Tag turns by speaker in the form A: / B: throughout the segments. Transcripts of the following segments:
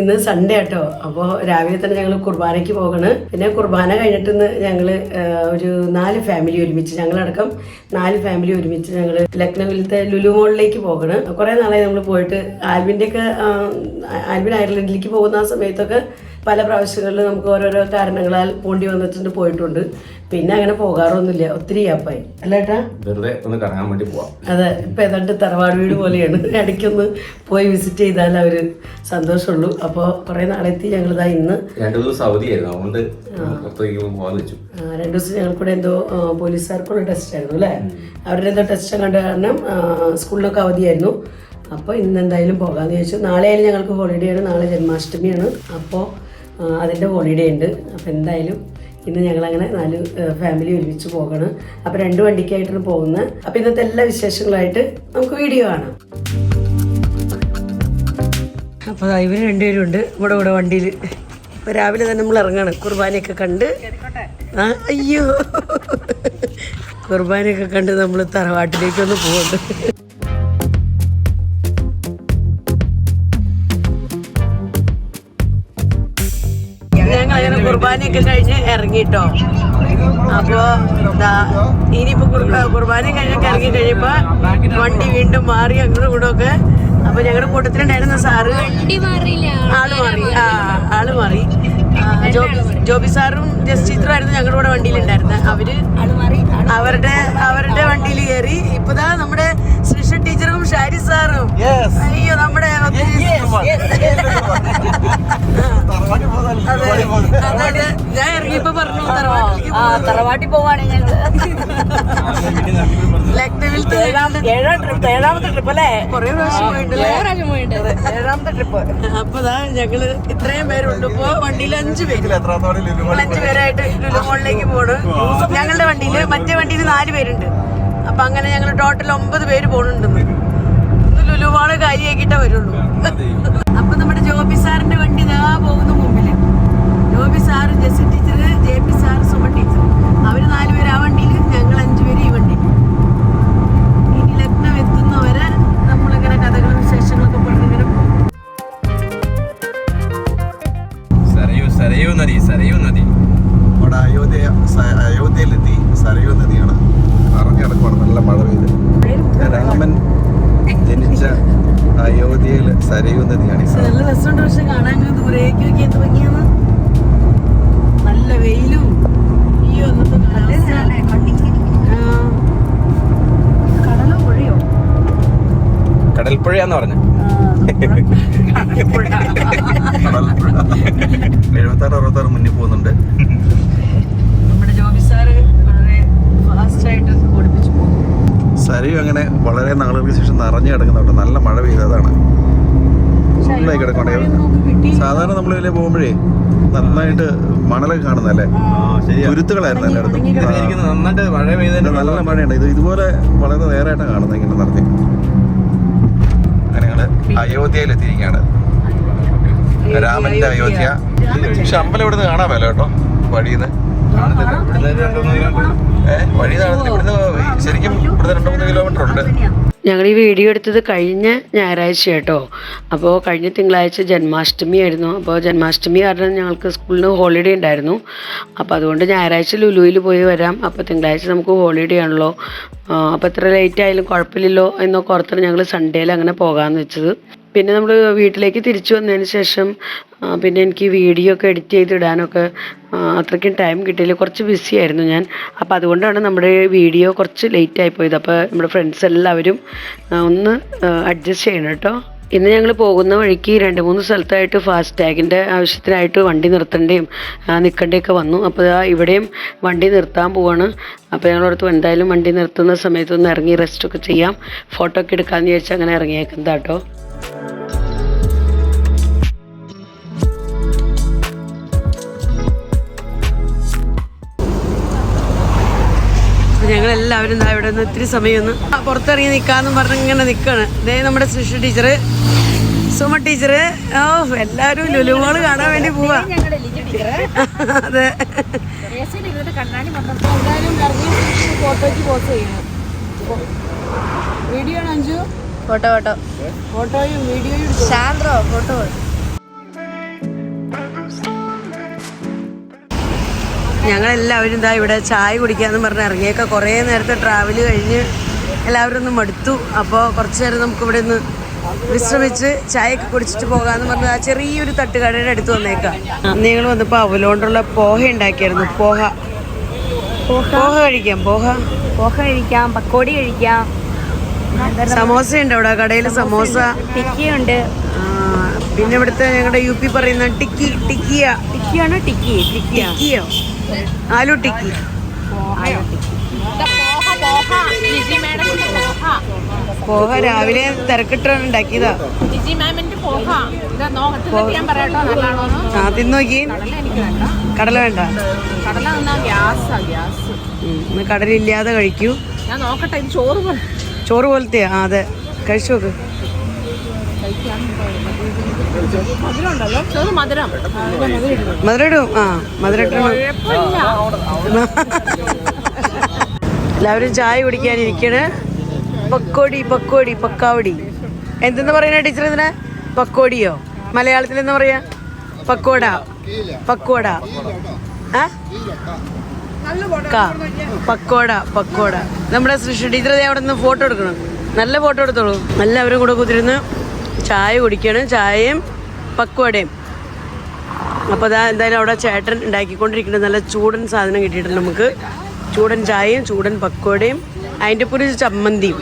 A: ഇന്ന് സൺഡേ ആട്ടോ. അപ്പോൾ രാവിലെ തന്നെ ഞങ്ങൾ കുർബാനയ്ക്ക് പോകണ്. പിന്നെ കുർബാന കഴിഞ്ഞിട്ട് ഇന്ന് ഞങ്ങൾ ഒരു നാല് ഫാമിലി ഒരുമിച്ച് ഞങ്ങളടക്കം നാല് ഫാമിലി ഒരുമിച്ച് ഞങ്ങൾ ലക്നൌവിലത്തെ ലുലു മോളിലേക്ക് പോകണ്. കുറേ നാളായി നമ്മൾ പോയിട്ട്. ആൽബിന്റെ ഒക്കെ ആൽബിൻ അയർലൻഡിലേക്ക് പോകുന്ന സമയത്തൊക്കെ പല പ്രാവശ്യങ്ങളിലും നമുക്ക് ഓരോരോ കാരണങ്ങളാൽ പോണ്ടി വന്നിട്ടുണ്ട് പോയിട്ടുണ്ട്. പിന്നെ അങ്ങനെ പോകാറൊന്നുമില്ല. ഒത്തിരി ഗ്യാപ്പായി. അല്ലേട്ടാ
B: വെറുതെ ഒന്ന് കറങ്ങാൻ വേണ്ടി പോവാം.
A: അതെ ഇപ്പൊ ഏതാണ്ട് തറവാട് വീട് പോലെയാണ്. ഇടയ്ക്കൊന്ന് പോയി വിസിറ്റ് ചെയ്താൽ അവർ സന്തോഷമുള്ളൂ. അപ്പോൾ കുറെ നാളെത്തി ഞങ്ങളിതാ ഇന്ന്.
B: രണ്ടു ദിവസം അവധിയായിരുന്നു അതുകൊണ്ട് പുറത്തേക്ക് വെച്ചു.
A: രണ്ടു ദിവസം ഞങ്ങൾ കൂടെ എന്തോ പോലീസുകാർക്കുള്ള ടെസ്റ്റ് ആയിരുന്നു അല്ലേ? അവരുടെ എന്തോ ടെസ്റ്റ് കണ്ട കാരണം സ്കൂളിലൊക്കെ അവധിയായിരുന്നു. അപ്പോൾ ഇന്ന് എന്തായാലും പോകാമെന്ന് ചോദിച്ചു നാളെ ആയാലും ഞങ്ങൾക്ക് ഹോളിഡേ ആണ്. നാളെ ജന്മാഷ്ടമിയാണ്. അപ്പോൾ അതിന്റെ ഹോളിഡേ ഉണ്ട്. അപ്പോൾ എന്തായാലും ഇന്ന് ഞങ്ങളങ്ങനെ നാല് ഫാമിലി ഒരുമിച്ച് പോകണം. അപ്പോൾ രണ്ട് വണ്ടിക്കായിട്ടാണ് പോകുന്നത്. അപ്പോൾ ഇന്നത്തെ എല്ലാ വിശേഷങ്ങളായിട്ട് നമുക്ക് വീഡിയോ കാണാം. അപ്പോൾ ഇവർ രണ്ടുപേരും ഉണ്ട് ഇവിടെ ഇവിടെ വണ്ടിയിൽ ഇപ്പോൾ രാവിലെ തന്നെ നമ്മൾ ഇറങ്ങണം. കുർബാനയൊക്കെ കണ്ട്. ആ അയ്യോ. കുർബാനയൊക്കെ കണ്ട് നമ്മൾ തറവാട്ടിലേക്കൊന്ന് പോകുന്നുണ്ട് കുർബാനയൊക്കെ കഴിഞ്ഞ് ഇറങ്ങിട്ടോ. അപ്പോ ദാ ഇനിയിപ്പോ കുർ- കുർബാനയും കഴിഞ്ഞൊക്കെ ഇറങ്ങി കഴിയുമ്പോ വണ്ടി വീണ്ടും മാറി അങ്ങോട്ടും ഇങ്ങോട്ടും ഒക്കെ അപ്പൊ ഞങ്ങളുടെ കൂട്ടത്തിലുണ്ടായിരുന്ന സാറ് ആൾ മാറി. ആ ആൾ മാറി. ജോബി ജോബി സാറും ജസ്റ്റിത്രുമായിരുന്നു ഞങ്ങളുടെ കൂടെ വണ്ടിയിലുണ്ടായിരുന്നത് അവർ അവരുടെ അവരുടെ വണ്ടിയിൽ കയറി. ഇപ്പതാ നമ്മുടെ സാറും. അയ്യോ നമ്മുടെ അതെ. ഞാൻ ഇറങ്ങിയപ്പോ പറഞ്ഞു
C: തറവാട്ടി പോവാണ് ഞങ്ങൾ ഏഴാം ട്രിപ്പ് ഏഴാമത്തെ ട്രിപ്പ് അല്ലേ?
A: കൊറേ പ്രാവശ്യം പോയിട്ടുണ്ട്
C: ഏഴാമത്തെ ട്രിപ്പ്
A: അപ്പതാ ഞങ്ങൾ ഇത്രയും പേരുണ്ട്. ഇപ്പൊ വണ്ടിയിൽ അഞ്ചു പേര്. അഞ്ചു പേരായിട്ട് ലുലുമോളിലേക്ക് പോണ്. ഞങ്ങളുടെ വണ്ടിയിൽ മറ്റേ വണ്ടിയിൽ നാല് പേരുണ്ട്. അപ്പൊ അങ്ങനെ ഞങ്ങൾ ടോട്ടൽ ഒമ്പത് പേര് പോണുണ്ടെന്ന്. ലുലുമോൾ കാര്യമാക്കിട്ടേ വരുള്ളൂ. അപ്പൊ നമ്മുടെ ജോബി സാറിന്റെ വണ്ടി ഇതാ പോകുന്നു മുമ്പിൽ. Joby sir Jessy teacher J P sir Suma teacher അവർ നാലുപേര് ആ വണ്ടിയിൽ ഞങ്ങൾ അഞ്ചുപേര് ഈ വണ്ടിയിൽ ഇനി ലഗ്നം എത്തുന്നവരെ നമ്മളിങ്ങനെ കഥകളും വിശേഷങ്ങളൊക്കെ പറഞ്ഞിങ്ങനെ പോകും
B: സരയു സരയു നദി സരയു നദി.
D: അയോധ്യ അയോധ്യയിലെത്തി സരയൂ നദിയാണ് അറിഞ്ഞു കിടക്കുവാണ് നല്ല മഴ പെയ്ത് രാമൻ ജനിച്ച അയോധ്യയിൽ സരയൂ നദിയാണ് ഈ
A: നല്ല രസമുണ്ട് പക്ഷെ കാണാൻ ഇങ്ങനെ ദൂരേക്ക് നോക്കി എന്ത് ഭംഗിയാണ് നല്ല വെയിലും ഈ ഒന്നത്തെ കാലാവസ്ഥ. ആ.
C: കടലോ പുഴയോ
B: കടൽപ്പുഴയാന്ന് പറഞ്ഞു
D: എഴുപത്തി ആറ് അറുപത്തി ആറ് മുന്നിൽ പോകുന്നുണ്ട്
A: നമ്മുടെ ജോബി സാറ് വളരെ ഫാസ്റ്റ് ആയിട്ട് ഓടിപ്പിച്ചു പോകും.
D: സരയു അങ്ങനെ വളരെ നാളുകൾക്ക് ശേഷം നിറഞ്ഞു കിടക്കുന്നുണ്ട് നല്ല മഴ പെയ്തതാണ് ഫുള്ളായി കിടക്കണ്ടേ സാധാരണ നമ്മൾ ഇതിലെ പോകുമ്പോഴേ നന്നായിട്ട് മണലൊക്കെ കാണുന്നല്ലേ തുരുത്തുകളായിരുന്നു എല്ലായിടത്തും.
B: നന്നായിട്ട് മഴ
D: പെയ്തിട്ട്
B: പെയ്തതിന്റെ
D: നല്ല മഴയുണ്ട്. ഇത് ഇതുപോലെ വളരെ നേരായിട്ടാണ് കാണുന്നത് ഇങ്ങനെ നടത്തി. എത്തിയിരിക്കുകയാണ് രാമന്റെ അയോധ്യ. പക്ഷെ അമ്പലം ഇവിടുന്ന് കാണാമല്ലോ കേട്ടോ വഴിന്ന്
B: കാണത്തില്ല. ഇവിടുന്ന് രണ്ട് കിലോമീറ്റർ
D: ഏഹ് വഴി കാണത്തില്ല ഇവിടുന്ന് ശരിക്കും ഇവിടുന്ന് രണ്ടു മൂന്ന് കിലോമീറ്റർ ഉണ്ട്.
A: ഞങ്ങൾ ഈ വീഡിയോ എടുത്തത് കഴിഞ്ഞ ഞായറാഴ്ച കേട്ടോ. അപ്പോൾ കഴിഞ്ഞ തിങ്കളാഴ്ച ജന്മാഷ്ടമി ആയിരുന്നു. അപ്പോൾ ജന്മാഷ്ടമി കാരണം ഞങ്ങൾക്ക് സ്കൂളിന് ഹോളിഡേ ഉണ്ടായിരുന്നു. അപ്പോൾ അതുകൊണ്ട് ഞായറാഴ്ച ലുലുവിൽ പോയി വരാം. അപ്പോൾ തിങ്കളാഴ്ച നമുക്ക് ഹോളിഡേ ആണല്ലോ. അപ്പോൾ എത്ര ലേറ്റ് ആയാലും കുഴപ്പമില്ലല്ലോ എന്നൊക്കെ ഓർത്തിട്ട് ഞങ്ങൾ സൺഡേയിൽ അങ്ങനെ പോകാമെന്ന് വെച്ചത്. പിന്നെ നമ്മൾ വീട്ടിലേക്ക് തിരിച്ചു വന്നതിന് ശേഷം പിന്നെ എനിക്ക് വീഡിയോ ഒക്കെ എഡിറ്റ് ചെയ്തിടാനൊക്കെ അത്രയ്ക്കും ടൈം കിട്ടിയില്ല. കുറച്ച് ബിസി ആയിരുന്നു ഞാൻ. അപ്പോൾ അതുകൊണ്ടാണ് നമ്മുടെ വീഡിയോ കുറച്ച് ലേറ്റ് ആയി പോയത്. അപ്പോൾ നമ്മുടെ ഫ്രണ്ട്സ് എല്ലാവരും ഒന്ന് അഡ്ജസ്റ്റ് ചെയ്യണം കേട്ടോ. ഇന്ന് ഞങ്ങൾ പോകുന്ന വഴിക്ക് രണ്ട് മൂന്ന് സ്ഥലത്തായിട്ട് ഫാസ്റ്റ് ടാഗിന്റെ ആവശ്യത്തിനായിട്ട് വണ്ടി നിർത്തേണ്ടയും നിൽക്കേണ്ടയൊക്കെ വന്നു. അപ്പോൾ ആ ഇവിടെയും വണ്ടി നിർത്താൻ പോവാണ്. അപ്പോൾ ഞങ്ങളടുത്ത് എന്തായാലും വണ്ടി നിർത്തുന്ന സമയത്ത് ഒന്ന് ഇറങ്ങി റെസ്റ്റൊക്കെ ചെയ്യാം. ഫോട്ടോ ഒക്കെ എടുക്കാമെന്ന് ചോദിച്ചാൽ അങ്ങനെ ഇറങ്ങിയേക്കുന്നതാ കേട്ടോ ഇതാ ഇവിടെ നിന്ന് ഇത്തിരി സമയമൊന്ന് പുറത്തിറങ്ങി നിൽക്കാന്ന് പറഞ്ഞ് ഇങ്ങനെ നിൽക്കാണ് ഇതേ നമ്മുടെ സൃഷ്ടി ടീച്ചറ്. സുമ ടീച്ചറ്. ഓ എല്ലാവരും ലുലുമോൾ കാണാൻ വേണ്ടി പോവാ. അതെ.
C: Photo photo. ഫോട്ടോയും വീഡിയോയും ശാന്തോ ഫോട്ടോ.
A: ഞങ്ങളെല്ലാവരും ഇതാ ഇവിടെ ചായ കുടിക്കാന്ന് പറഞ്ഞ് ഇറങ്ങിയൊക്കെ. കുറേ നേരത്തെ ട്രാവൽ കഴിഞ്ഞ് എല്ലാവരും ഒന്ന് മടുത്തു. അപ്പോൾ കുറച്ച് നേരം നമുക്ക് ഇവിടെ നിന്ന് വിശ്രമിച്ച് ചായയൊക്കെ കുടിച്ചിട്ട് പോകാമെന്ന് പറഞ്ഞ് ആ ചെറിയൊരു തട്ടുകടയുടെ അടുത്ത് വന്നേക്കാം. നിങ്ങൾ വന്നപ്പോൾ അവലോണ്ടുള്ള പോഹ ഉണ്ടാക്കിയായിരുന്നു. പോഹ. പോഹ. കഴിക്കാം പോഹ.
C: പോഹ കഴിക്കാം പക്കോടി കഴിക്കാം.
A: സമോസ ഉണ്ട് അവിടെ കടയിൽ സമോസ.
C: ടിക്കിയുണ്ട്.
A: പിന്നെ ഇവിടുത്തെ ഞങ്ങളുടെ യു പി പറയുന്ന ടിക്കി ടിക്കിയ.
C: ടിക്കിയാണോ ടിക്കി ടിക്കിയോ.
A: ആലു ടിക്കി പോഹ രാവിലെ തിരക്കിട്ടാണ് ഉണ്ടാക്കിയതാ ആ നോക്കി
C: കടല വേണ്ട.
A: ഇന്ന് കടലില്ലാതെ കഴിക്കൂ.
C: ഞാൻ നോക്കട്ടെ ചോറ് പോലത്തെയാ
A: ചോറ് പോലത്തെ ആ അതെ. കഴിച്ചു നോക്ക്. ആ എല്ലാവരും ചായ കുടിക്കാനിരിക്കണ്. പക്കോടി പക്കോടി പക്കാവടി. എന്തെന്ന് പറയുന്ന ടീച്ചർ ഇതിനെ? പക്കോടിയോ? മലയാളത്തിൽ എന്താ പറയാ? പക്കോട. പക്കോട. ആ. പക്കോട പക്കോട. നമ്മുടെ സൃഷ്ടി ടീച്ചർ അവിടെ നിന്ന് ഫോട്ടോ എടുക്കണം. നല്ല ഫോട്ടോ എടുത്തോളൂ. എല്ലാവരും കൂടെ കുതിരുന്ന് ചായ കുടിക്കണം ചായയും പക്വടയും. അപ്പോൾ അതാ എന്തായാലും അവിടെ ചേട്ടൻ ഉണ്ടാക്കിക്കൊണ്ടിരിക്കുന്നത് നല്ല ചൂടൻ സാധനം കിട്ടിയിട്ടുണ്ട് നമുക്ക്. ചൂടൻ ചായയും ചൂടൻ പക്കോടയും അതിന്റെ ഒരു ചമ്മന്തിയും.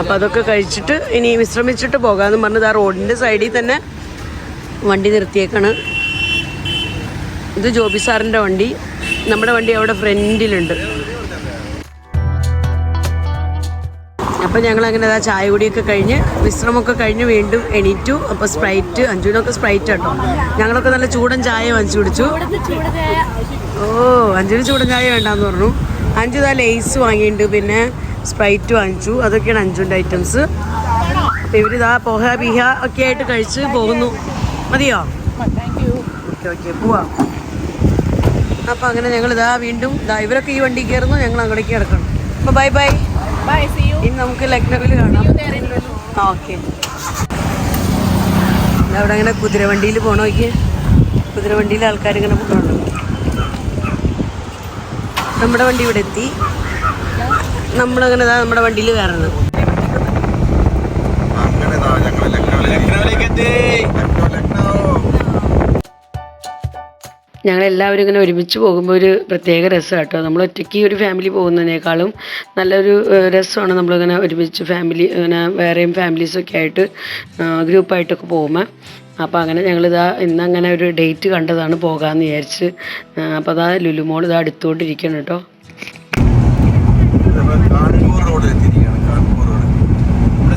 A: അപ്പോൾ അതൊക്കെ കഴിച്ചിട്ട് ഇനി വിശ്രമിച്ചിട്ട് പോകാമെന്ന് പറഞ്ഞത് ആ റോഡിന്റെ സൈഡിൽ തന്നെ വണ്ടി നിർത്തിയേക്കാണ്. ഇത് ജോബി സാറിന്റെ വണ്ടി. നമ്മുടെ വണ്ടി അവിടെ ഫ്രണ്ടിലുണ്ട്. അപ്പോൾ ഞങ്ങൾ അങ്ങനെ അതാ ചായ കുടിയൊക്കെ കഴിഞ്ഞ് വിശ്രമമൊക്കെ കഴിഞ്ഞ് വീണ്ടും എണീറ്റു. അപ്പോൾ സ്പ്രൈറ്റ് അഞ്ചുവിനൊക്കെ സ്പ്രൈറ്റ് കേട്ടോ ഞങ്ങളൊക്കെ നല്ല ചൂടൻ ചായ വാങ്ങിച്ചു കുടിച്ചു. ഓ അഞ്ചിന് ചൂടൻ ചായ വേണ്ടാന്ന് പറഞ്ഞു. അഞ്ചു ഇതാ ലേസ് വാങ്ങിയിട്ടുണ്ട് പിന്നെ സ്പ്രൈറ്റ് വാങ്ങിച്ചു. അതൊക്കെയാണ് അഞ്ചുവിന്റെ ഐറ്റംസ്. അപ്പോൾ ഇവരിതാ പോഹ ബിഹ ഒക്കെ ആയിട്ട് കഴിച്ച് പോകുന്നു. മതിയോ? ഓക്കെ ഓക്കെ പോവാം. അപ്പോൾ അങ്ങനെ ഞങ്ങൾ ഇതാ വീണ്ടും ഇതാ ഇവരൊക്കെ ഈ വണ്ടി കയറുന്നു ഞങ്ങൾ അങ്ങോട്ടേക്ക് കിടക്കണം. അപ്പോൾ ബൈ ബൈ.
C: ബൈ സി
A: ഇനി നമുക്ക് ലക്നൗവിൽ കാണാം. ഓക്കെ. അവിടെ അങ്ങനെ കുതിരവണ്ടിയിൽ പോകണോ നോക്കിയേ കുതിരവണ്ടിയിൽ ആൾക്കാർ ഇങ്ങനെ പോകണുണ്ട് നമ്മുടെ വണ്ടി ഇവിടെ എത്തി. നമ്മളങ്ങനെ ദാ നമ്മുടെ വണ്ടിയിൽ കയറണം.
D: അങ്ങനെ ദാ ഞങ്ങൾ ലക്നൗവിലേക്ക് എത്തി.
A: എല്ലാവരും ഇങ്ങനെ ഒരുമിച്ച് പോകുമ്പോൾ ഒരു പ്രത്യേക രസമാണ് കേട്ടോ നമ്മൾ ഒറ്റയ്ക്ക് ഒരു ഫാമിലി പോകുന്നതിനേക്കാളും നല്ലൊരു രസമാണ് നമ്മളിങ്ങനെ ഒരുമിച്ച് ഫാമിലി ഇങ്ങനെ വേറെയും ഫാമിലീസൊക്കെ ആയിട്ട് ഗ്രൂപ്പായിട്ടൊക്കെ പോകുമ്പോൾ അപ്പോൾ അങ്ങനെ ഞങ്ങളിതാ ഇന്ന് അങ്ങനെ ഒരു ഡേറ്റ് കണ്ടതാണ് പോകാമെന്ന് വിചാരിച്ച്. അപ്പോൾ അതാ ലുലുമോൾ ഇതാ അടുത്തുകൊണ്ടിരിക്കണം കേട്ടോ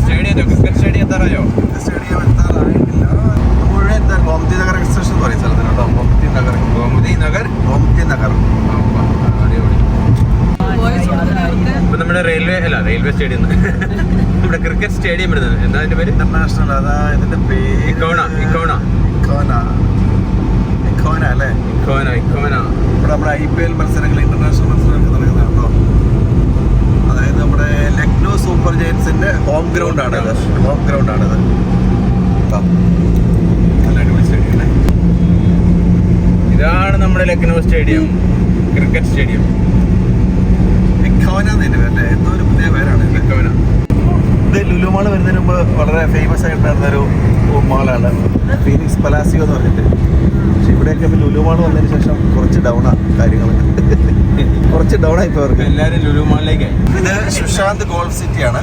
B: സ്റ്റേഡിയം സ്റ്റേഡിയം എത്താറായോ?
D: സ്റ്റേഡിയം എത്താറായിട്ടില്ല. മുഴുവൻ ഗോമതി നഗർ എക്സ്റ്റേഷൻ എന്ന് പറയും സ്ഥലത്തിന് കേട്ടോ ഗോമതി നഗർ
B: ഗോമതി നഗർ
D: ഗോമതി നഗർ.
B: ഇപ്പൊ നമ്മുടെ റെയിൽവേ അല്ല റെയിൽവേ സ്റ്റേഡിയം. നമ്മുടെ ക്രിക്കറ്റ് സ്റ്റേഡിയം വരുന്നത്. എന്താ അതിന്റെ പേര്?
D: ഇന്റർനാഷണൽ അതാ ഇതിന്റെ പേര്.
B: ഇക്കോണ ഇക്കോണ.
D: ഇക്കോന. ഇക്കോന അല്ലേ?
B: ഇക്കോന ഇക്കോന.
D: ഇവിടെ നമ്മുടെ ഐ പി എൽ മത്സരങ്ങൾ ഇന്റർനാഷണൽ മത്സരങ്ങൾ നടക്കുന്നത് കേട്ടോ. അതായത് നമ്മുടെ ലക്നൗ സൂപ്പർ ജയൻസിന്റെ ഹോം ഗ്രൗണ്ട് ആണ് ഇത് ഹോം ഗ്രൗണ്ട് ആണ് ഇത് കേട്ടോ. നല്ല അടിപൊളി സ്റ്റേഡിയം അല്ലേ
B: ഇതാണ് നമ്മുടെ ലക്നൗ സ്റ്റേഡിയം. Cricket stadium.
D: ഒരു പുതിയ പേരാണ് ഇത്. ലുലു മാൾ വരുന്നതിന് മുമ്പ് വളരെ ഫേമസ് ആയിട്ട് ഒരു മാളാണ്. ഫീനിക്സ് പലാസിയോ എന്ന് പറഞ്ഞിട്ട്. പക്ഷെ ഇവിടെയൊക്കെ ഇപ്പൊ ലുലു മാൾ വന്നതിന് ശേഷം കുറച്ച് ഡൗണാണ് കാര്യങ്ങൾ കുറച്ച് ഡൗൺ ആയി ഇപ്പോൾ അവർക്ക്.
B: എല്ലാവരും ലുലു മാളിലേക്കായി
D: ഇത് സുശാന്ത് ഗോൾഫ് സിറ്റി ആണ്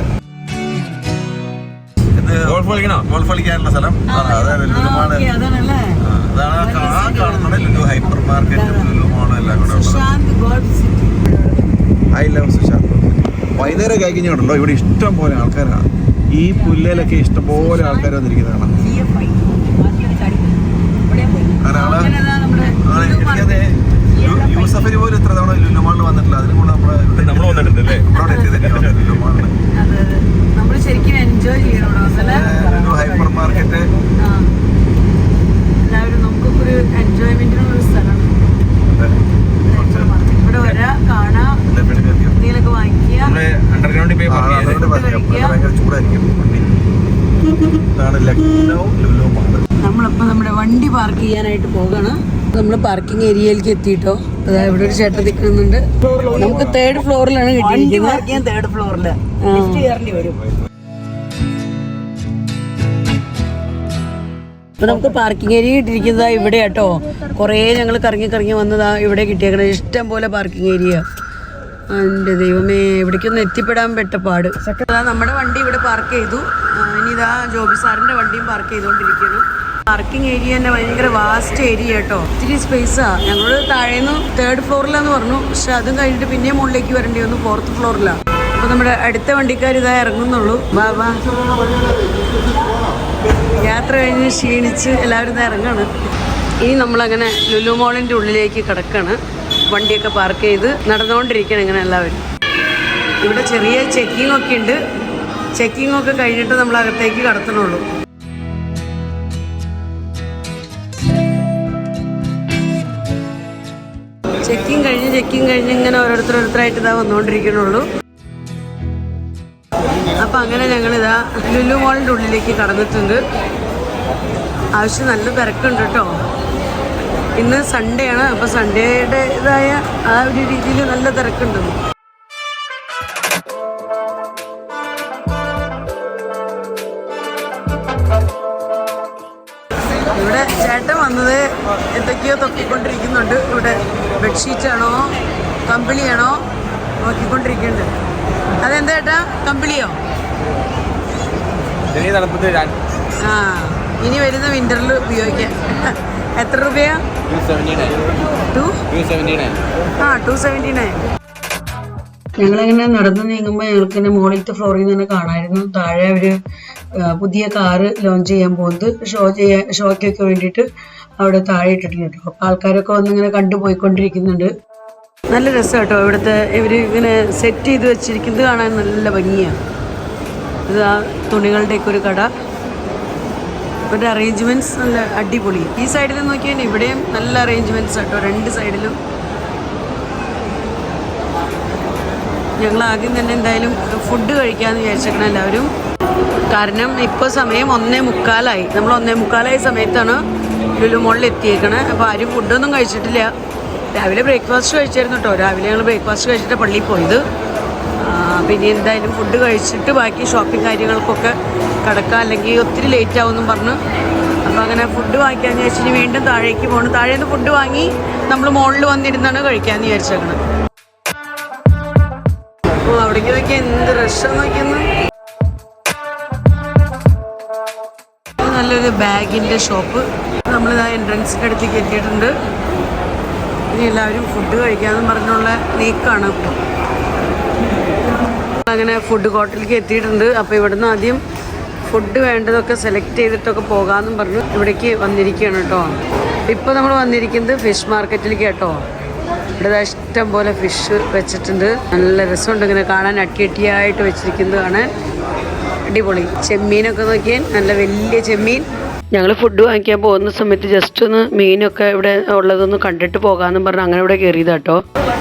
D: ഇത്
B: ഗോൾഫ് കളിക്കണോ?
D: ഗോൾഫ് കളിക്കാനുള്ള സ്ഥലം. അതാണ് ലുലു ആ, അതാണ് ആ കാണുന്നത് ലുലു ഹൈപ്പർ മാർക്കറ്റും ലുലു മാളും എല്ലാം കൂടെ ഐ ലവ് സുശാന്ത്. വൈകുന്നേരം കഴിഞ്ഞുണ്ടല്ലോ ഇവിടെ ഇഷ്ടം പോലെ ആൾക്കാരാണ് ഈ പുല്ലയിലൊക്കെ ഇഷ്ടം പോലെ ആൾക്കാർ വന്നിരിക്കുന്നതാണ് ഒരാൾ ആണ് എനിക്കത് യു- യൂസഫലി പോലും ഇത്ര തവണ ലുലു മാളിൽ വന്നിട്ടില്ല. അതിനും കൂടെ നമ്മളെ
B: നമ്മൾ വന്നിട്ടുണ്ടല്ലേ?
D: നമ്മളവിടെ എത്തിയതല്ലേ ലുലു മാളിൽ
A: നമ്മൾ ശരിക്കും എൻജോയ് ചെയ്യണം
D: ഹൈപ്പർ മാർക്കറ്റ്
A: ഒരു എൻജോയ്മെന്റിനുള്ള ഒരു സ്ഥലമാണ്. ഇവിടെ വരാ കാണാ. എന്തെങ്കിലുമൊക്കെ വാങ്ങിക്കുക.
B: അണ്ടർഗ്രൗണ്ടിൽ പോയി
A: നമ്മളിപ്പോൾ നമ്മുടെ വണ്ടി പാർക്ക് ചെയ്യാനായിട്ട് പോകണം. നമ്മൾ പാർക്കിംഗ് ഏരിയയിലേക്ക് എത്തിയിട്ടോ. അതാ ഇവിടെ ഒരു ചേട്ടൻ നിൽക്കുന്നുണ്ട്. നമുക്ക് തേർഡ് ഫ്ലോറിലാണ് കിട്ടിയിരിക്കുന്നത്.
C: തേർഡ് ഫ്ലോറിൽ വരും.
A: അപ്പൊ നമുക്ക് പാർക്കിംഗ് ഏരിയ കിട്ടിയിരിക്കുന്നത് ഇവിടെ കേട്ടോ കുറേ ഞങ്ങൾ കറങ്ങി കറങ്ങി വന്നതാ ഇവിടെ കിട്ടിയേക്കണ. ഇഷ്ടം പോലെ പാർക്കിംഗ് ഏരിയ എന്റെ ദൈവമേ ഇവിടേക്കൊന്ന് എത്തിപ്പെടാൻ പെട്ട പാട്. അതാ നമ്മുടെ വണ്ടി ഇവിടെ പാർക്ക് ചെയ്തു. ഇനി ഇതാ ജോബി സാറിന്റെ വണ്ടിയും പാർക്ക് ചെയ്തുകൊണ്ടിരിക്കുന്നു. പാർക്കിംഗ് ഏരിയ തന്നെ ഭയങ്കര വാസ്റ്റ് ഏരിയ കേട്ടോ ഒത്തിരി സ്പേസാ ഞങ്ങൾ താഴേന്ന് തേർഡ് ഫ്ലോറിലാന്ന് പറഞ്ഞു. പക്ഷെ അതും കഴിഞ്ഞിട്ട് പിന്നെ മുകളിലേക്ക് വരേണ്ടി വന്നു ഫോർത്ത് ഫ്ലോറിലാണ് അപ്പൊ നമ്മുടെ അടുത്ത വണ്ടിക്കാർ ഇതാ ഇറങ്ങുന്നുള്ളൂ. വാ വാ. യാത്ര കഴിഞ്ഞ് ക്ഷീണിച്ച് എല്ലാവരും ഇറങ്ങാണ്. ഇനി നമ്മളങ്ങനെ ലുലു മോളിന്റെ ഉള്ളിലേക്ക് കിടക്കാണ്. വണ്ടിയൊക്കെ പാർക്ക് ചെയ്ത് നടന്നുകൊണ്ടിരിക്കണം ഇങ്ങനെ എല്ലാവരും. ഇവിടെ ചെറിയ ചെക്കിംഗ് ഒക്കെ ഉണ്ട്. ചെക്കിംഗ് ഒക്കെ കഴിഞ്ഞിട്ട് നമ്മൾ അകത്തേക്ക് കടത്തണുള്ളൂ ചെക്കിംഗ് കഴിഞ്ഞ് ചെക്കിംഗ് കഴിഞ്ഞ് ഇങ്ങനെ ഓരോരുത്തരോരുത്തരായിട്ട് ഇതാ വന്നുകൊണ്ടിരിക്കണുള്ളൂ അപ്പൊ അങ്ങനെ ഞങ്ങൾ ഇതാ ലുലു മോളിന്റെ ഉള്ളിലേക്ക് കടന്നിട്ടുണ്ട്. ആവശ്യം നല്ല തിരക്കുണ്ട് കേട്ടോ. ഇന്ന് സൺഡേ ആണ്. അപ്പൊ സൺഡേയുടേതായ ആ ഒരു രീതിയിൽ നല്ല തിരക്കുണ്ട്. ഇവിടെ ചേട്ടൻ വന്നത് എന്തൊക്കെയോ തൊക്കിക്കൊണ്ടിരിക്കുന്നുണ്ട് ഇവിടെ ബെഡ്ഷീറ്റ് ആണോ കമ്പിളിയാണോ നോക്കിക്കൊണ്ടിരിക്കുന്നുണ്ട്. അതെന്താ ചേട്ടാ കമ്പിളിയോ? ആ ഇനി വരുന്ന വിന്ററിൽ ഉപയോഗിക്കാം എത്ര രൂപയാ?
B: Two seventy nine
A: two
B: two seventy nine
A: ആ ടു സെവന്റി നയൻ ഞങ്ങളിങ്ങനെ നടന്നു നീങ്ങുമ്പോൾ ഞങ്ങൾക്ക് തന്നെ മുകളിലത്തെ ഫ്ലോറിൽ നിന്ന് തന്നെ കാണായിരുന്നു. താഴെ ഒരു പുതിയ കാറ് ലോഞ്ച് ചെയ്യാൻ പോകുന്നത് ഷോ ചെയ്യാൻ ഷോയ്ക്കൊക്കെ വേണ്ടിയിട്ട് അവിടെ താഴെ ഇട്ടിട്ടുണ്ട്. കേട്ടോ അപ്പോൾ ആൾക്കാരൊക്കെ വന്നിങ്ങനെ കണ്ടുപോയിക്കൊണ്ടിരിക്കുന്നുണ്ട്. നല്ല രസം കേട്ടോ ഇവിടുത്തെ ഇവർ ഇങ്ങനെ സെറ്റ് ചെയ്ത് വെച്ചിരിക്കുന്നത് കാണാൻ നല്ല ഭംഗിയാണ്. ഇത് ആ തുണികളുടെയൊക്കെ ഒരു കട. ഇവരുടെ അറേഞ്ച്മെന്റ്സ് നല്ല അടിപൊളി. ഈ സൈഡിൽ നോക്കിയാൽ ഇവിടെയും നല്ല അറേഞ്ച്മെന്റ്സ് കേട്ടോ രണ്ട് സൈഡിലും ഞങ്ങൾ ആദ്യം തന്നെ എന്തായാലും ഫുഡ് കഴിക്കാമെന്ന് വിചാരിച്ചേക്കണം എല്ലാവരും. കാരണം ഇപ്പോൾ സമയം ഒന്നേ മുക്കാലായി. നമ്മൾ ഒന്നേ മുക്കാലായ സമയത്താണ് ലുലു മോളിൽ എത്തിയേക്കണേ. അപ്പോൾ ആരും ഫുഡൊന്നും കഴിച്ചിട്ടില്ല. രാവിലെ ബ്രേക്ക്ഫാസ്റ്റ് കഴിച്ചായിരുന്നു കേട്ടോ. രാവിലെ ഞങ്ങൾ ബ്രേക്ക്ഫാസ്റ്റ് കഴിച്ചിട്ട് പള്ളിയിൽ പോയത്. പിന്നെ എന്തായാലും ഫുഡ് കഴിച്ചിട്ട് ബാക്കി ഷോപ്പിംഗ് കാര്യങ്ങൾക്കൊക്കെ കിടക്കാം അല്ലെങ്കിൽ ഒത്തിരി ലേറ്റ് ആവുമെന്നും പറഞ്ഞു അപ്പോൾ അങ്ങനെ ഫുഡ് വാങ്ങിക്കാമെന്ന് വിചാരിച്ചിട്ട് വീണ്ടും താഴേക്ക് പോകണം താഴേന്ന് ഫുഡ് വാങ്ങി നമ്മൾ മുകളിൽ വന്നിരുന്നാണ് കഴിക്കാമെന്ന് വിചാരിച്ചേക്കണം. ഓ അവിടേക്ക് നോക്കി എന്ത് റഷ് നോക്കിയെന്ന്. ഇത് നല്ലൊരു ബാഗിന്റെ ഷോപ്പ് നമ്മളിതാ എൻട്രൻസിന്റെ അടുത്തേക്ക് എത്തിയിട്ടുണ്ട് ഇനി എല്ലാവരും ഫുഡ് കഴിക്കാമെന്ന് പറഞ്ഞുള്ള നീക്കാണ്. ഇപ്പോൾ അങ്ങനെ ഫുഡ് കോർട്ടിലേക്ക് എത്തിയിട്ടുണ്ട്. അപ്പോൾ ഇവിടുന്ന് ആദ്യം ഫുഡ് വേണ്ടതൊക്കെ സെലക്ട് ചെയ്തിട്ടൊക്കെ പോകാമെന്നും പറഞ്ഞു ഇവിടേക്ക് വന്നിരിക്കുകയാണ് കേട്ടോ. ഇപ്പോൾ നമ്മൾ വന്നിരിക്കുന്നത് ഫിഷ് മാർക്കറ്റിലേക്ക് കേട്ടോ. ഇവിടെ ഇഷ്ടം പോലെ ഫിഷ് വെച്ചിട്ടുണ്ട്. നല്ല രസമുണ്ട് ഇങ്ങനെ കാണാൻ. അട്ടിയട്ടിയായിട്ട് വെച്ചിരിക്കുന്നത് കാണാൻ അടിപൊളി. ചെമ്മീനൊക്കെ നോക്കിയാൽ നല്ല വലിയ ചെമ്മീൻ. ഞങ്ങൾ ഫുഡ് വാങ്ങിക്കാൻ പോകുന്ന സമയത്ത് ജസ്റ്റ് ഒന്ന് മീനൊക്കെ ഇവിടെ ഉള്ളതൊന്ന് കണ്ടിട്ട് പോകാമെന്നും പറഞ്ഞ് അങ്ങനെ ഇവിടെ കയറിയതാ കേട്ടോ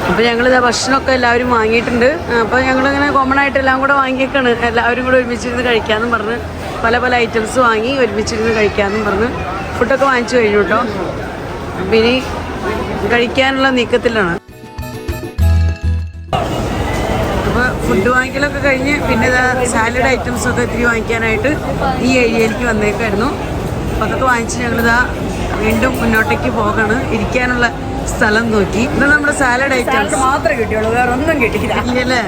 A: അപ്പോൾ ഞങ്ങളിതാ ഭക്ഷണമൊക്കെ എല്ലാവരും വാങ്ങിയിട്ടുണ്ട്. അപ്പോൾ ഞങ്ങളിങ്ങനെ കോമൺ ആയിട്ട് എല്ലാം കൂടെ വാങ്ങിയേക്കാണ്. എല്ലാവരും കൂടെ ഒരുമിച്ചിരുന്ന് കഴിക്കാമെന്നും പറഞ്ഞ് പല പല ഐറ്റംസ് വാങ്ങി ഒരുമിച്ചിരുന്ന് കഴിക്കാമെന്നും പറഞ്ഞ് ഫുഡൊക്കെ വാങ്ങിച്ചു കഴിഞ്ഞു കേട്ടോ അപ്പം ഇനി കഴിക്കാനുള്ള നീക്കത്തിലാണ്. ഫുഡ് വാങ്ങിക്കലൊക്കെ കഴിഞ്ഞ് പിന്നെ സാലഡ് ഐറ്റംസ് ഒക്കെ ഇത്തിരി വാങ്ങിക്കാനായിട്ട് ഈ ഏരിയയിലേക്ക് വന്നേക്കായിരുന്നു. അപ്പോൾ അതൊക്കെ വാങ്ങിച്ച് ഞങ്ങളിതാ വീണ്ടും മുന്നോട്ടേക്ക് പോകാണ്. ഇരിക്കാനുള്ള സ്ഥലം നോക്കി. ഇത് നമ്മുടെ സാലഡ് ഐറ്റംസ്
C: മാത്രമേ കിട്ടിയുള്ളൂ വേറെ ഒന്നും കിട്ടിയില്ല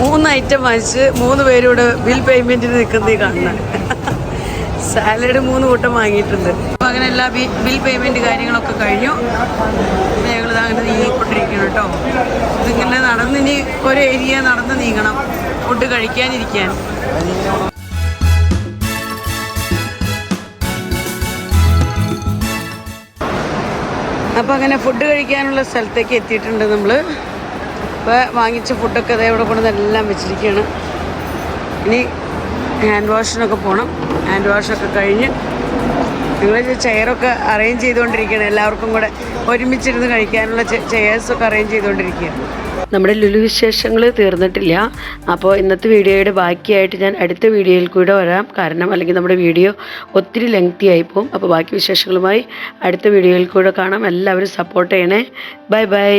A: മൂന്ന് ഐറ്റം വാങ്ങിച്ച് മൂന്ന് പേരൂടെ ബിൽ പേയ്മെന്റിന് നിൽക്കുന്നേ കാണുന്ന. സാലഡ് മൂന്ന് കൂട്ടം വാങ്ങിയിട്ടുണ്ട്. അപ്പൊ അങ്ങനെ എല്ലാ ബിൽ പേയ്മെന്റ് കാര്യങ്ങളൊക്കെ കഴിഞ്ഞു. ഞങ്ങൾ അങ്ങനെ നീങ്ങിക്കൊണ്ടിരിക്കണം കേട്ടോ. ഇതിങ്ങനെ നടന്നിനി ഒരു ഏരിയ നടന്ന് നീങ്ങണം. ഫുഡ് കഴിക്കാനിരിക്കാൻ. അപ്പോൾ അങ്ങനെ ഫുഡ് കഴിക്കാനുള്ള സ്ഥലത്തേക്ക് എത്തിയിട്ടുണ്ട് നമ്മൾ അപ്പോൾ വാങ്ങിച്ച ഫുഡൊക്കെ അതേ ഇവിടെ കൊണ്ട് എല്ലാം വെച്ചിരിക്കുകയാണ്. ഇനി ഹാൻഡ് വാഷിനൊക്കെ പോകണം ഹാൻഡ് വാഷൊക്കെ കഴിഞ്ഞ് ഞങ്ങൾ ചെയറൊക്കെ അറേഞ്ച് ചെയ്തുകൊണ്ടിരിക്കുകയാണ്. എല്ലാവർക്കും കൂടെ ഒരുമിച്ചിരുന്ന് കഴിക്കാനുള്ള ചെയേഴ്സൊക്കെ അറേഞ്ച് ചെയ്തുകൊണ്ടിരിക്കുകയാണ്. നമ്മുടെ ലുലു വിശേഷങ്ങൾ തീർന്നിട്ടില്ല. അപ്പോൾ ഇന്നത്തെ വീഡിയോയുടെ ബാക്കിയായിട്ട് ഞാൻ അടുത്ത വീഡിയോയിൽ കൂടെ വരാം. കാരണം അല്ലെങ്കിൽ നമ്മുടെ വീഡിയോ ഒത്തിരി ലെങ്തി ആയിപ്പോവും അപ്പോൾ ബാക്കി വിശേഷങ്ങളുമായി അടുത്ത വീഡിയോയിൽ കൂടെ കാണാം. എല്ലാവരും സപ്പോർട്ട് ചെയ്യണേ. Bye bye